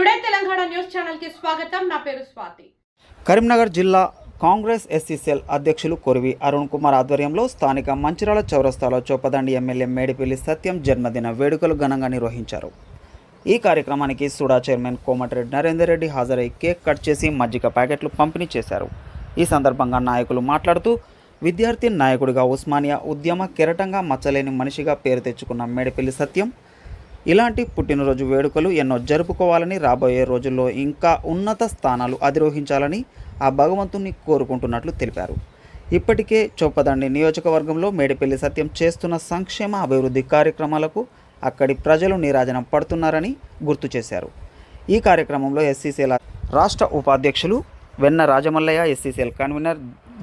Today Telangana news ఛానల్కి స్వాగతం. నా పేరు స్వాతి. కరీంనగర్ జిల్లా కాంగ్రెస్ ఎస్సీసీఎల్ అధ్యక్షులు కొరివి అరుణ్ కుమార్ ఆధ్వర్యంలో స్థానిక మంచిరాల చౌరస్తాలో చొప్పదండి ఎమ్మెల్యే మేడిపల్లి సత్యం జన్మదిన వేడుకలు ఘనంగా నిర్వహించారు. ఈ కార్యక్రమానికి సుడా చైర్మన్ కోమటిరెడ్డి నరేందర్ రెడ్డి హాజరై కేక్ కట్ చేసి మజ్జిగ ప్యాకెట్లు పంపిణీ చేశారు. ఈ సందర్భంగా నాయకులు మాట్లాడుతూ విద్యార్థి నాయకుడిగా ఉస్మానియా ఉద్యమ కెరటంగా మచ్చలేని మనిషిగా పేరు తెచ్చుకున్న మేడిపల్లి సత్యం ఇలాంటి పుట్టినరోజు వేడుకలు ఎన్నో జరుపుకోవాలని రాబోయే రోజుల్లో ఇంకా ఉన్నత స్థానాలు అధిరోహించాలని ఆ భగవంతుని కోరుకుంటున్నట్లు తెలిపారు. ఇప్పటికే చొప్పదండి నియోజకవర్గంలో మేడిపల్లి సత్యం చేస్తున్న సంక్షేమ అభివృద్ధి కార్యక్రమాలకు అక్కడి ప్రజలు నీరాజనం పడుతున్నారని గుర్తు చేశారు. ఈ కార్యక్రమంలో ఎస్సీసీల రాష్ట్ర ఉపాధ్యక్షులు వెన్న రాజమల్లయ్య ఎస్సీసీఎల్ కన్వీనర్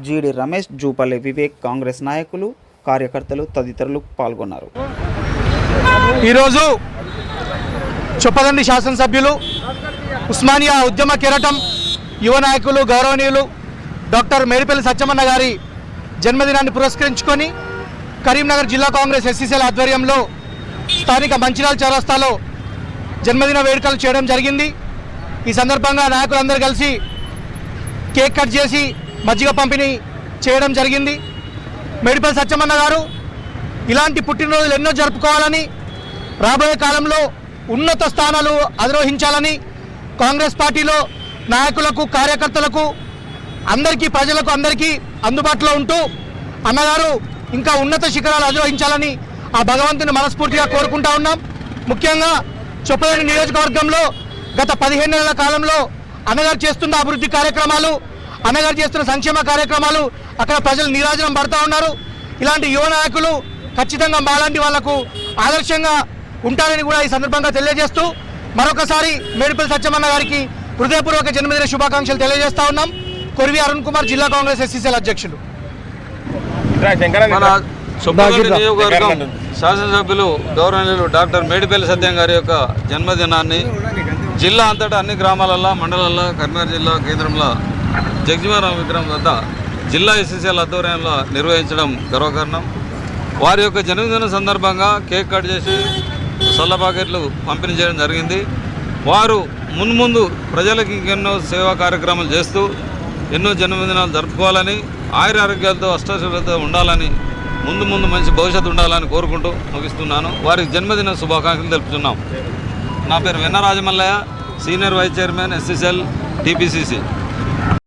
జీడి రమేష్ జూపల్లి వివేక్ కాంగ్రెస్ నాయకులు కార్యకర్తలు తదితరులు పాల్గొన్నారు. ఈరోజు చొప్పదండి శాసనసభ్యులు ఉస్మానియా ఉద్యమ కెరటం యువ నాయకులు గౌరవనీయులు డాక్టర్ మేడిపల్లి సత్యమన్న గారి జన్మదినాన్ని పురస్కరించుకొని కరీంనగర్ జిల్లా కాంగ్రెస్ ఎస్సీసీల ఆధ్వర్యంలో స్థానిక మంచిరాల చౌరస్తాలో జన్మదిన వేడుకలు చేయడం జరిగింది. ఈ సందర్భంగా నాయకులందరూ కలిసి కేక్ కట్ చేసి మజ్జిగ పంపిణీ చేయడం జరిగింది. మేడిపల్లి సత్యమన్న గారు ఇలాంటి పుట్టినరోజులు ఎన్నో జరుపుకోవాలని రాబోయే కాలంలో ఉన్నత స్థానాలు అధిరోహించాలని కాంగ్రెస్ పార్టీలో నాయకులకు కార్యకర్తలకు అందరికీ ప్రజలకు అందరికీ అందుబాటులో ఉంటూ అన్నగారు ఇంకా ఉన్నత శిఖరాలు అధిరోహించాలని ఆ భగవంతుని మనస్ఫూర్తిగా కోరుకుంటా ఉన్నాం. ముఖ్యంగా చొప్పదండి నియోజకవర్గంలో గత పదిహేను నెలల కాలంలో అన్నగారు చేస్తున్న అభివృద్ధి కార్యక్రమాలు అన్నగారు చేస్తున్న సంక్షేమ కార్యక్రమాలు అక్కడ ప్రజలు నీరాజనం పడతా ఉన్నారు. ఇలాంటి యువ నాయకులు ఖచ్చితంగా మాలాంటి వాళ్ళకు ఆదర్శంగా ఉంటారని కూడా ఈ సందర్భంగా తెలియజేస్తూ మరొకసారి మేడిపల్లి సత్యమన్న గారికి హృదయపూర్వక జన్మదిన శుభాకాంక్షలు తెలియజేస్తా ఉన్నాం. కొరివి అరుణ్ కుమార్ జిల్లా కాంగ్రెస్ ఎస్సీసీఎల్ అధ్యక్షులు. నియోజకవర్గం శాసనసభ్యులు గౌరవనీయులు డాక్టర్ మేడిపల్లి సత్యం గారి యొక్క జన్మదినాన్ని జిల్లా అంతటా అన్ని గ్రామాలలో మండలాల్లో కరీంనగర్ జిల్లా కేంద్రంలో జగజీవనరాం విగ్రహం వద్ద జిల్లా ఎస్ఎస్ఎల్ ఆధ్వర్యంలో నిర్వహించడం గర్వకారణం. వారి యొక్క జన్మదిన సందర్భంగా కేక్ కట్ చేసి సొల్ల ప్యాకెట్లు పంపిణీ చేయడం జరిగింది. వారు మున్ముందు ప్రజలకు ఇంకెన్నో సేవా కార్యక్రమాలు చేస్తూ ఎన్నో జన్మదినాలు జరుపుకోవాలని ఆయుర ఆరోగ్యాలతో అష్టాశులతో ఉండాలని ముందు ముందు మంచి భవిష్యత్తు ఉండాలని కోరుకుంటూ ముగిస్తున్నాను. వారికి జన్మదిన శుభాకాంక్షలు తెలుపుతున్నాం. నా పేరు Venna Rajamallaiah senior vice chairman SSL TPCC.